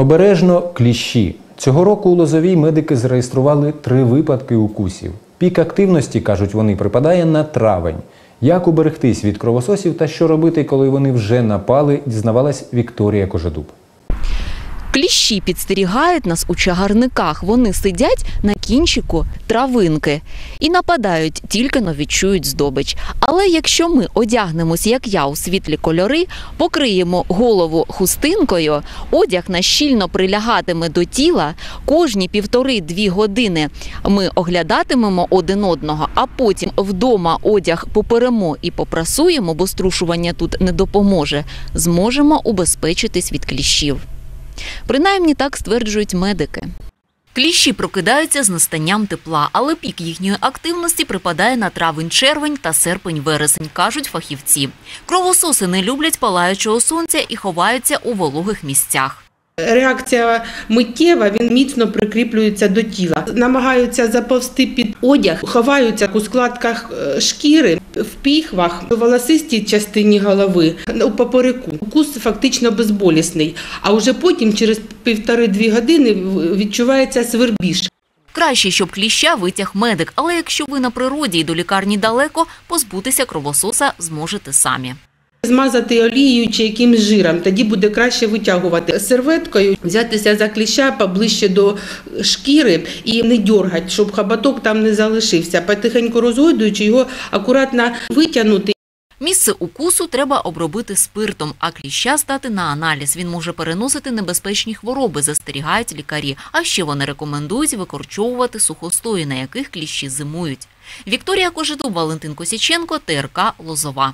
Обережно кліщі. Цього року у Лозовій медики зареєстрували три випадки укусів. Пік активності, кажуть вони, припадає на травень. Як уберегтись від кровососів та що робити, коли вони вже напали, дізнавалась Вікторія Кожедуб. Кліщі підстерігають нас у чагарниках. Вони сидять на кінчику травинки і нападають, тільки но відчують здобич. Але якщо ми одягнемось, як я, у світлі кольори, покриємо голову хустинкою, одяг наш щільно прилягатиме до тіла. Кожні півтори-дві години ми оглядатимемо один одного, а потім вдома одяг поперемо і попрасуємо, бо струшування тут не допоможе. Зможемо убезпечитись від кліщів. Принаймні так стверджують медики. Кліщі прокидаються з настанням тепла, але пік їхньої активності припадає на травень-червень та серпень-вересень, кажуть фахівці. Кровососи не люблять палаючого сонця і ховаються у вологих місцях. Реакція миттєва, він міцно прикріплюється до тіла. Намагаються заповзти під одяг, ховаються у складках е, шкіри, в піхвах, у волосистій частині голови, у попереку. Укус фактично безболісний, а вже потім, через півтори-дві години, відчувається свербіж. Краще, щоб кліща витяг медик, але якщо ви на природі і до лікарні далеко, позбутися кровососа зможете самі. Змазати олією чи якимсь жиром, тоді буде краще витягувати серветкою, взятися за кліща поближче до шкіри і не дергати, щоб хабаток там не залишився. Потихеньку розгойдуючи його акуратно витягнути. Місце укусу треба обробити спиртом, а кліща стати на аналіз. Він може переносити небезпечні хвороби, застерігають лікарі. А ще вони рекомендують викорчовувати сухостої, на яких кліщі зимують. Вікторія Кожедуб, Валентин Косіченко, ТРК Лозова.